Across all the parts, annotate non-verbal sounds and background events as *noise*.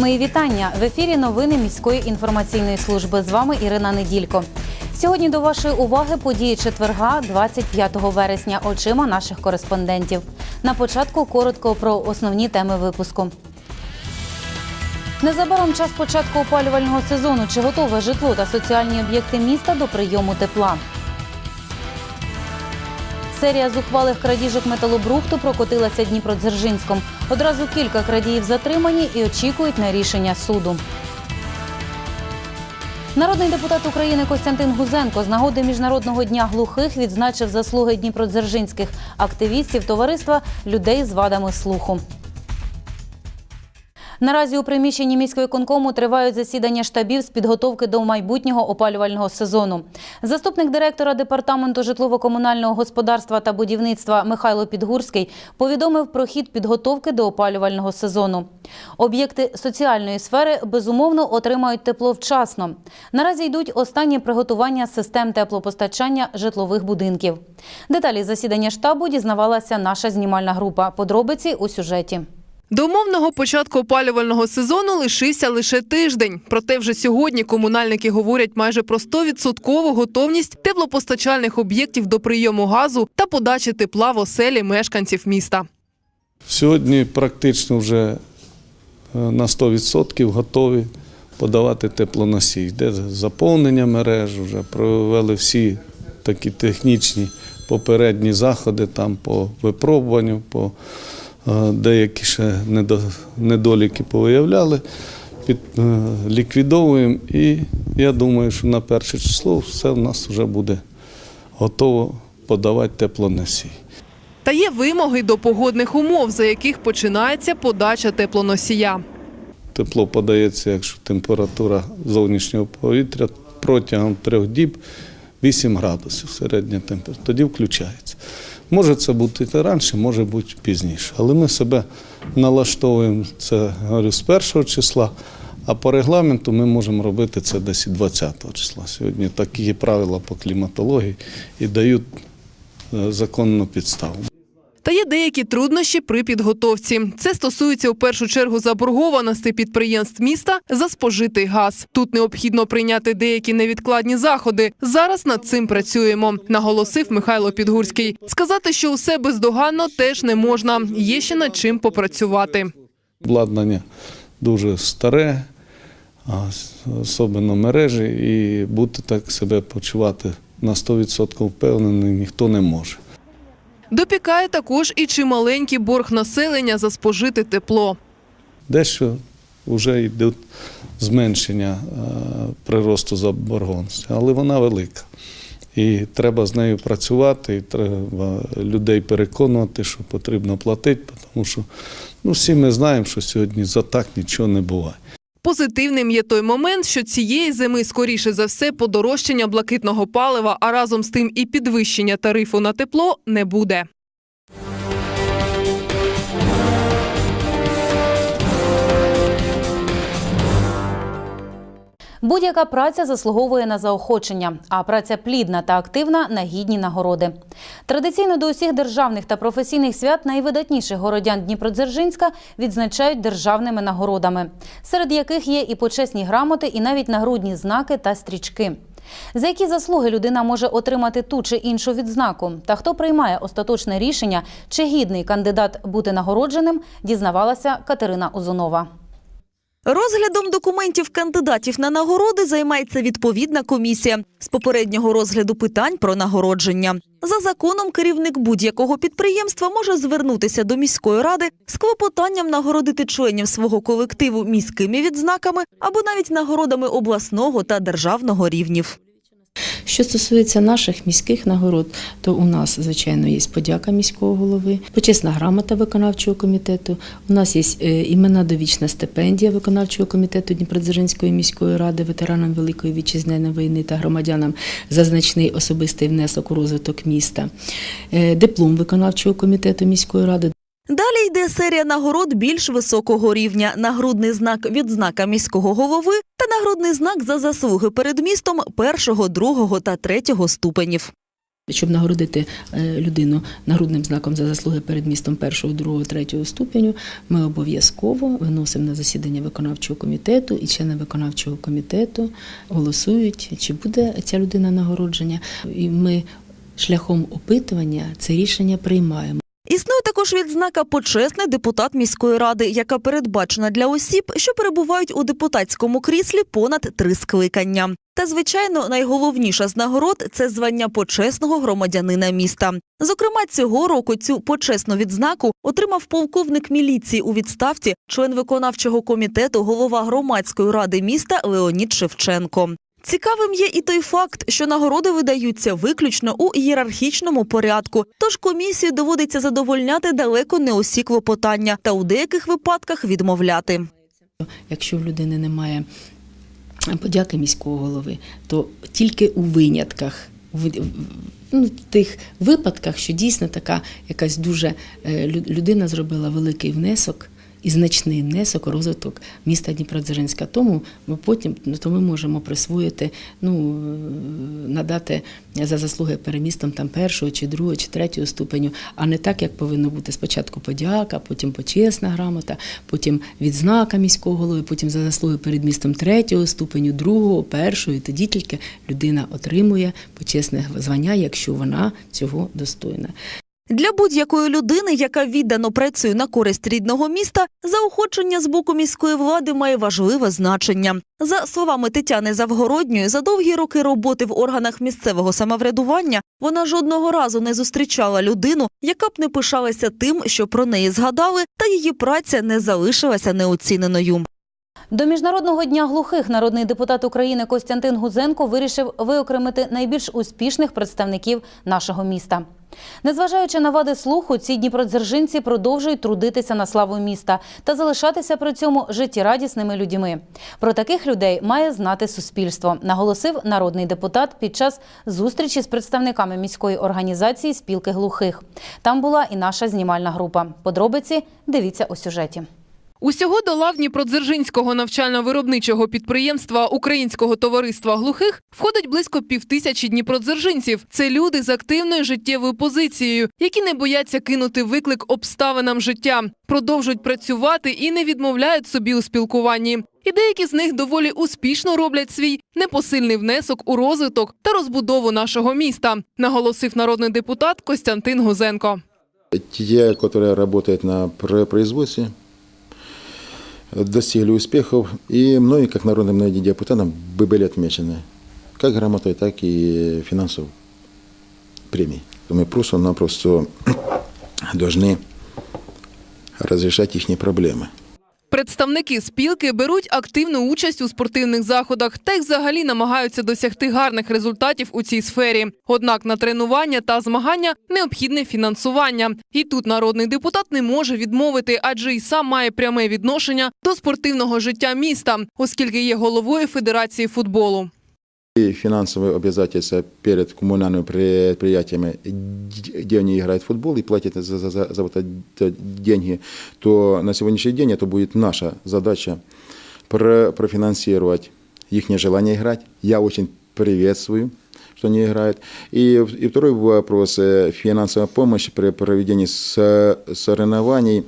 Мої вітання в ефірі. Новини міської інформаційної служби. З вами Ірина Неділько. Сьогодні до вашої уваги події четверга, 25 вересня, очима наших кореспондентів. На початку коротко про основні теми випуску. Незабаром час початку опалювального сезону. Чи готове житло та соціальні об'єкти міста до прийому тепла? Серія зухвалих крадіжок металобрухту прокотилася Дніпродзержинськом. Одразу кілька крадіїв затримані і очікують на рішення суду. Народний депутат України Костянтин Гузенко з нагоди Міжнародного дня глухих відзначив заслуги дніпродзержинських активістів товариства людей з вадами слуху. Наразі у приміщенні міськвиконкому тривають засідання штабів з підготовки до майбутнього опалювального сезону. Заступник директора департаменту житлово-комунального господарства та будівництва Михайло Підгурський повідомив про хід підготовки до опалювального сезону. Об'єкти соціальної сфери безумовно отримають тепло вчасно. Наразі йдуть останні приготування систем теплопостачання житлових будинків. Деталі засідання штабу дізнавалася наша знімальна група. Подробиці у сюжеті. До умовного початку опалювального сезону лишився лише тиждень. Проте вже сьогодні комунальники говорять майже про 100% готовність теплопостачальних об'єктів до прийому газу та подачі тепла в оселі мешканців міста. Сьогодні практично вже е, на 100% готові подавати теплоносій. Йде заповнення мереж, вже провели всі такі технічні попередні заходи там по випробуванню, по деякі ще недоліки повиявляли. Під, е, ліквідовуємо і я думаю, що на перше число все в нас вже буде готово подавати теплоносій. Та є вимоги до погодних умов, за яких починається подача теплоносія. Тепло подається, якщо температура зовнішнього повітря протягом трьох діб 8 градусів середня температура. Тоді включається. Може це бути раніше, може бути пізніше. Але ми себе налаштовуємо це говорю, з першого числа, а по регламенту ми можемо робити це десь 20-го числа. Сьогодні такі правила по кліматології і дають е, законну підставу. Та є деякі труднощі при підготовці. Це стосується у першу чергу заборгованості підприємств міста за спожитий газ. Тут необхідно прийняти деякі невідкладні заходи. Зараз над цим працюємо, наголосив Михайло Підгурський. Сказати, що усе бездоганно, теж не можна. Є ще над чим попрацювати. Обладнання дуже старе, особливо мережі, і бути так себе почувати на 100% впевнений ніхто не може. Допікає також і чималенький борг населення за спожите тепло. Дещо вже йде зменшення е, приросту заборгованості, але вона велика. І треба з нею працювати, і треба людей переконувати, що потрібно платити, тому що ну, всі ми знаємо, що сьогодні за так нічого не буває. Позитивним є той момент, що цієї зими скоріше за все подорожчання блакитного палива, а разом з тим і підвищення тарифу на тепло не буде. Будь-яка праця заслуговує на заохочення, а праця плідна та активна на гідні нагороди. Традиційно до усіх державних та професійних свят найвидатніших городян Дніпродзержинська відзначають державними нагородами, серед яких є і почесні грамоти, і навіть нагрудні знаки та стрічки. За які заслуги людина може отримати ту чи іншу відзнаку, та хто приймає остаточне рішення, чи гідний кандидат бути нагородженим, дізнавалася Катерина Озунова. Розглядом документів кандидатів на нагороди займається відповідна комісія з попереднього розгляду питань про нагородження. За законом, керівник будь-якого підприємства може звернутися до міської ради з клопотанням нагородити членів свого колективу міськими відзнаками або навіть нагородами обласного та державного рівнів. Що стосується наших міських нагород, то у нас, звичайно, є подяка міського голови, почесна грамота виконавчого комітету. У нас є е, імена довічна стипендія виконавчого комітету Дніпродзержинської міської ради ветеранам Великої вітчизняної війни та громадянам за значний особистий внесок у розвиток міста, е, диплом виконавчого комітету міської ради. Далі йде серія нагород більш високого рівня: нагрудний знак відзнака міського голови та нагрудний знак за заслуги перед містом першого, другого та третього ступенів. Щоб нагородити е, людину нагрудним знаком за заслуги перед містом першого, другого, третього ступеню, ми обов'язково виносимо на засідання виконавчого комітету, і члени виконавчого комітету голосують, чи буде ця людина нагородження. І ми шляхом опитування це рішення приймаємо. Існує також відзнака почесний депутат міської ради, яка передбачена для осіб, що перебувають у депутатському кріслі понад три скликання. Та звичайно, найголовніша з нагород це звання почесного громадянина міста. Зокрема, цього року цю почесну відзнаку отримав полковник міліції у відставці, член виконавчого комітету, голова громадської ради міста Леонід Шевченко. Цікавим є і той факт, що нагороди видаються виключно у ієрархічному порядку, тож комісії доводиться задовольняти далеко не усі клопотання та у деяких випадках відмовляти. Якщо в людини немає подяки міського голови, то тільки у винятках, ну, тих випадках, що дійсно така якась дуже е, людина зробила великий внесок. І значний внесок у розвиток міста Дніпродзержинська. Тому ми потім ну, то ми можемо присвоїти, ну е, надати за заслуги перед містом там першого чи другого чи третього ступеню, а не так, як повинно бути спочатку подяка, потім почесна грамота, потім відзнака міського голови, потім за заслуги перед містом третього ступеню, другого, першого, і тоді тільки людина отримує почесне звання, якщо вона цього достойна. Для будь-якої людини, яка віддано працює на користь рідного міста, заохочення з боку міської влади має важливе значення. За словами Тетяни Завгородньої, за довгі роки роботи в органах місцевого самоврядування вона жодного разу не зустрічала людину, яка б не пишалася тим, що про неї згадали, та її праця не залишилася неоціненою. До міжнародного дня глухих народний депутат України Костянтин Гузенко вирішив виокремити найбільш успішних представників нашого міста. Незважаючи на вади слуху, ці дніпродзержинці продовжують трудитися на славу міста та залишатися при цьому життєрадісними людьми. Про таких людей має знати суспільство, наголосив народний депутат під час зустрічі з представниками міської організації спілки глухих. Там була і наша знімальна група. Подробиці дивіться у сюжеті. Усього до лав Дніпродзержинського навчально-виробничого підприємства Українського товариства глухих входить близько півтисячі дніпродзержинців. Це люди з активною життєвою позицією, які не бояться кинути виклик обставинам життя, продовжують працювати і не відмовляють собі у спілкуванні. І деякі з них доволі успішно роблять свій непосильний внесок у розвиток та розбудову нашого міста, наголосив народний депутат Костянтин Гузенко. Те, которые работают на пр- производстве, достигли успехов, и многие, как народным депутатам, бы- были отмечены как грамотой, так и финансовой премией. Мы просто-напросто *coughs* должны разрешать их проблемы. Представники спілки беруть активну участь у спортивних заходах та й взагалі намагаються досягти гарних результатів у цій сфері. Однак на тренування та змагання необхідне фінансування. І тут народний депутат не може відмовити, адже й сам має пряме відношення до спортивного життя міста, оскільки є головою Федерації футболу. Финансовые обязательства перед коммунальными предприятиями, где они играют в футбол и платят за, за, за, за вот эти деньги, то на сегодняшний день это будет наша задача про, профинансировать их желание играть. Я очень приветствую, что они играют. И, и второй вопрос э, – финансовая помощь при проведении со- соревнований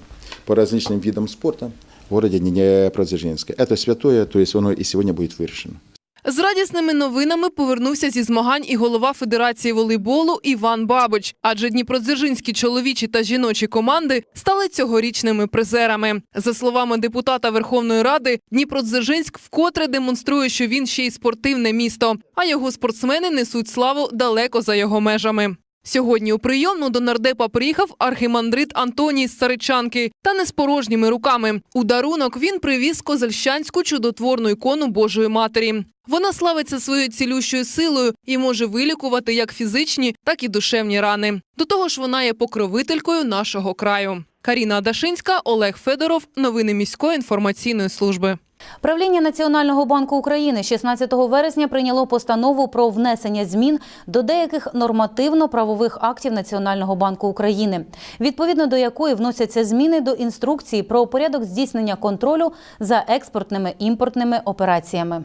по различным видам спорта в городе Днепродзержинска. Это святое, то есть оно и сегодня будет вырešено. З радісними новинами повернувся зі змагань і голова Федерації волейболу Іван Бабич. Адже дніпродзержинські чоловічі та жіночі команди стали цьогорічними призерами. За словами депутата Верховної Ради, Дніпродзержинськ вкотре демонструє, що він ще й спортивне місто, а його спортсмени несуть славу далеко за його межами. Сьогодні у прийомну до нардепа приїхав архімандрит Антоній з Царичанки та не з порожніми руками. У дарунок він привіз козельщанську чудотворну ікону Божої Матері. Вона славиться своєю цілющою силою і може вилікувати як фізичні, так і душевні рани. До того ж, вона є покровителькою нашого краю. Каріна Адашинська, Олег Федоров. Новини міської інформаційної служби. Правління Національного банку України 16 вересня прийняло постанову про внесення змін до деяких нормативно-правових актів Національного банку України, відповідно до якої вносяться зміни до інструкції про порядок здійснення контролю за експортними імпортними операціями.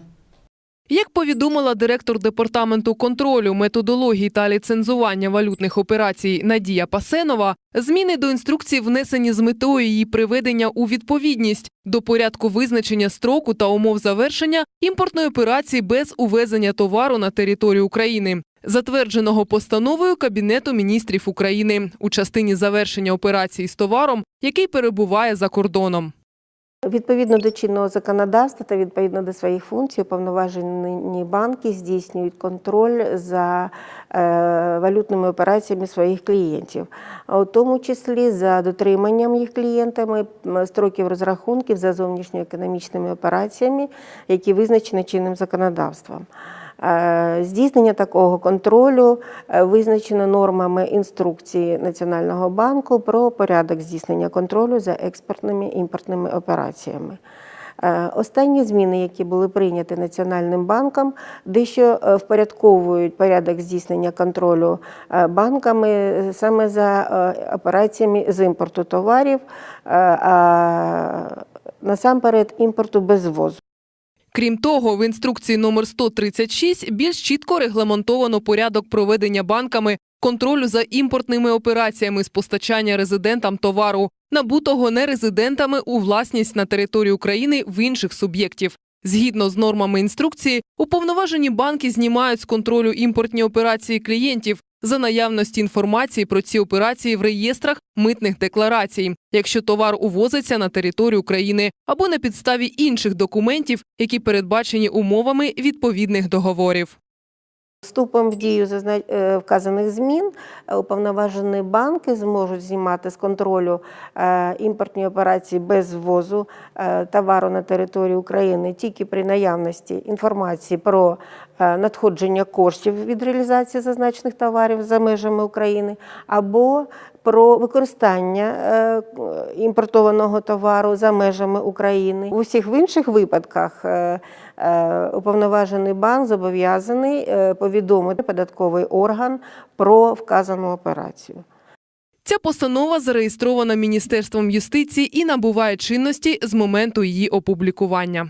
Як повідомила директор департаменту контролю, методології та ліцензування валютних операцій Надія Пасенова, зміни до інструкції внесені з метою її приведення у відповідність до порядку визначення строку та умов завершення імпортної операції без увезення товару на територію України. Затвердженого постановою Кабінету міністрів України у частині завершення операції з товаром, який перебуває за кордоном. Відповідно до чинного законодавства та відповідно до своїх функцій, уповноважені банки здійснюють контроль за е, валютними операціями своїх клієнтів, у тому числі за дотриманням їх клієнтами строків розрахунків за зовнішньоекономічними операціями, які визначені чинним законодавством. Е, Здійснення такого контролю е, визначено нормами інструкції Національного банку про порядок здійснення контролю за експортними імпортними операціями. Е, Останні зміни, які були прийняті Національним банком, дещо впорядковують порядок здійснення контролю банками саме за операціями з імпорту товарів, а насамперед імпорту без ввозу. Крім того, в інструкції номер 136 більш чітко регламентовано порядок проведення банками контролю за імпортними операціями з постачання резидентам товару, набутого нерезидентами у власність на території України в інших суб'єктів. Згідно з нормами інструкції, уповноважені банки знімають з контролю імпортні операції клієнтів за наявності інформації про ці операції в реєстрах митних декларацій, якщо товар увозиться на територію України або на підставі інших документів, які передбачені умовами відповідних договорів. Вступом в дію е, вказаних змін е, уповноважені банки зможуть знімати з контролю е, імпортні операції без ввозу товару на територію України тільки при наявності інформації про надходження коштів від реалізації зазначених товарів за межами України або про використання е, імпортованого товару за межами України. У всіх інших випадках е, е, уповноважений банк зобов'язаний повідомити податковий орган про вказану операцію. Ця постанова зареєстрована Міністерством юстиції і набуває чинності з моменту її опублікування.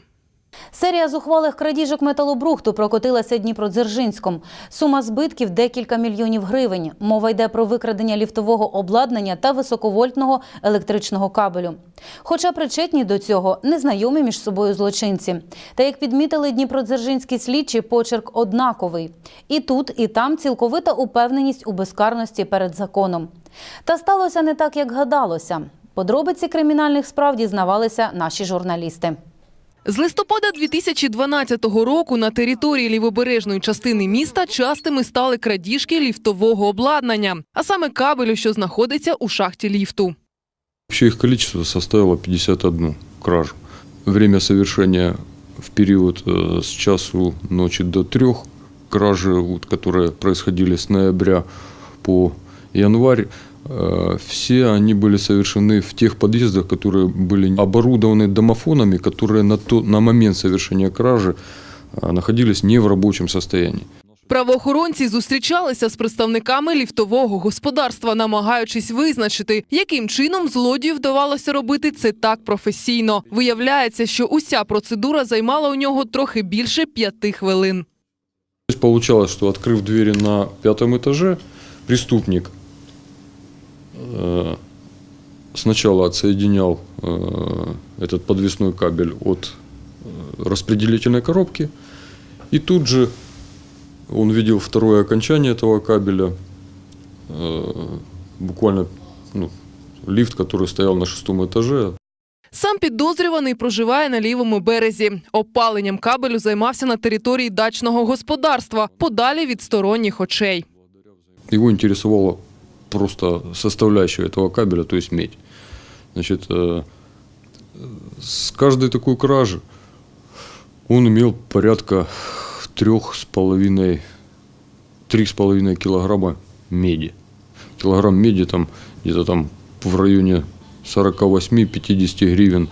Серія зухвалих крадіжок металобрухту прокотилася Дніпродзержинськом. Сума збитків декілька мільйонів гривень. Мова йде про викрадення ліфтового обладнання та високовольтного електричного кабелю. Хоча причетні до цього незнайомі між собою злочинці. Та як підмітили дніпродзержинські слідчі, почерк однаковий. І тут, і там цілковита упевненість у безкарності перед законом. Та сталося не так, як гадалося. Подробиці кримінальних справ дізнавалися наші журналісти. З листопада 2012 року на території лівобережної частини міста частими стали крадіжки ліфтового обладнання, а саме кабелю, що знаходиться у шахті ліфту. Вообще их количество составило 51 кражу. Время совершения в период э, с часу ночи до трех кражи, вот, которые происходили с ноября по январь, э, все они были совершены в тех подъездах, которые были оборудованы домофонами, которые на, то, на момент совершения кражи э, находились не в рабочем состоянии. Правоохоронці зустрічалися з представниками ліфтового господарства, намагаючись визначити, яким чином злодію вдавалося робити це так професійно. Виявляється, що уся процедура займала у нього трохи більше п'яти хвилин. То есть получалось, что открыв двери на пятом этаже, преступник э, сначала отсоединял э, этот подвесной кабель от э, распределительной коробки, и тут же он видел второе окончание этого кабеля, э, буквально ну, лифт, который стоял на шестом этаже, Сам підозрюваний проживає на лівому березі. Опаленням кабелю займався на території дачного господарства, подалі від сторонніх очей. Его интересовала просто составляющая этого кабеля, то есть медь. Значит, э, с каждой такой кражи он имел порядка трех с половиной, три с половиной килограмма меди. Килограмм меди там где-то там в районе 48-50 гривен.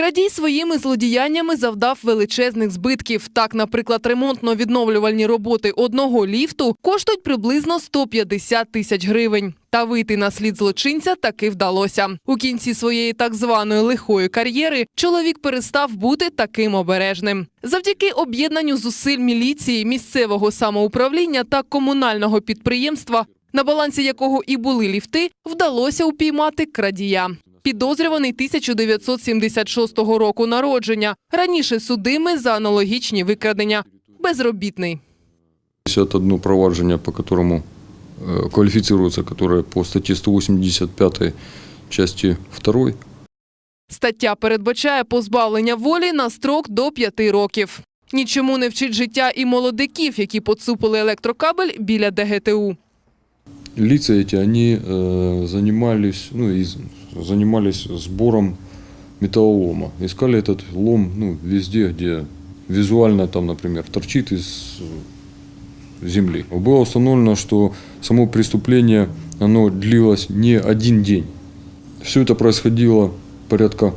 Крадій своїми злодіяннями завдав величезних збитків. Так, наприклад, ремонтно-відновлювальні роботи одного ліфту коштують приблизно 150 тисяч гривень. Та вийти на слід злочинця таки вдалося. У кінці своєї так званої лихої кар'єри чоловік перестав бути таким обережним. Завдяки об'єднанню зусиль міліції, місцевого самоуправління та комунального підприємства, на балансі якого і були ліфти, вдалося упіймати крадія. Підозрюваний 1976 року народження. Раніше судимий за аналогічні викрадення. Безробітний. 51 провадження, по которому э, квалифицируется, которое по статье 185 части 2 Стаття передбачає позбавлення волі на строк до п'яти років. Нічому не вчить життя і молодиків, які поцупили електрокабель біля ДГТУ. Лица эти, они э, занимались, ну, из- занимались сбором металлолома. Искали этот лом ну, везде, где визуально там, например, торчит из э, земли. Было установлено, что само преступление оно длилось не один день. Все это происходило порядка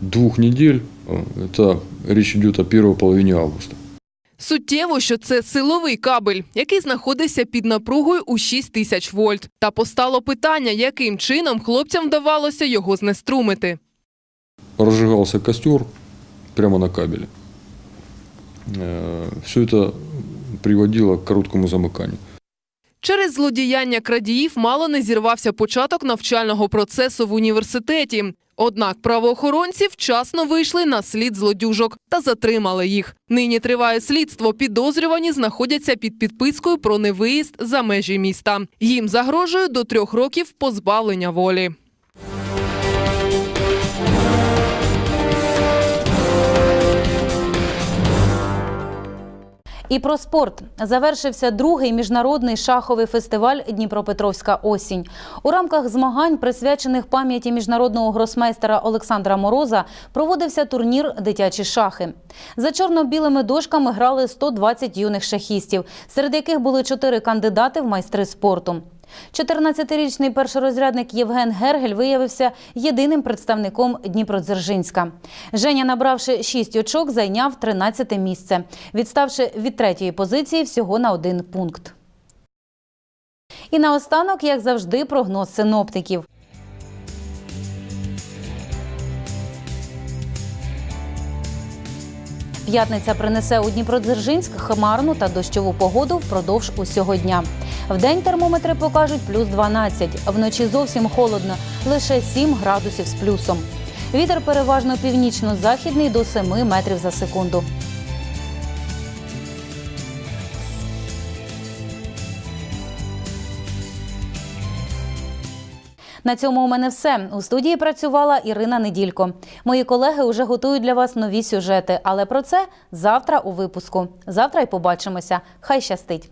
двух недель. Э, Это речь идет о первой половине августа. Суттєво, що це силовий кабель, який знаходиться під напругою у 6 тисяч вольт. Та постало питання, яким чином хлопцям вдавалося його знеструмити. разжигался костер прямо на кабеле. Все это приводило к короткому замыканию. Через злодіяння крадіїв мало не зірвався початок навчального процесу в університеті. Однак правоохоронці вчасно вийшли на слід злодюжок та затримали їх. Нині триває слідство. Підозрювані знаходяться під підпискою про невиїзд за межі міста. Їм загрожує до трьох років позбавлення волі. І про спорт завершився другий міжнародний шаховий фестиваль Дніпропетровська осінь. У рамках змагань, присвячених пам'яті міжнародного гросмейстера Олександра Мороза, проводився турнір Дитячі шахи. За чорно-білими дошками грали 120 юних шахістів, серед яких були чотири кандидати в майстри спорту. 14-річний першорозрядник Євген Гергель виявився єдиним представником Дніпродзержинська. Женя, набравши 6 очок, зайняв 13 місце, відставши від третьої позиції всього на один пункт. І наостанок, як завжди, прогноз синоптиків. П'ятниця принесе у Дніпродзержинськ хмарну та дощову погоду впродовж усього дня. Вдень термометри покажуть плюс 12, вночі зовсім холодно, лише 7 градусів з плюсом. Вітер переважно північно-західний до 7 метрів за секунду. На цьому у мене все. У студії працювала Ірина Неділько. Мої колеги вже готують для вас нові сюжети, але про це завтра у випуску. Завтра й побачимося. Хай щастить!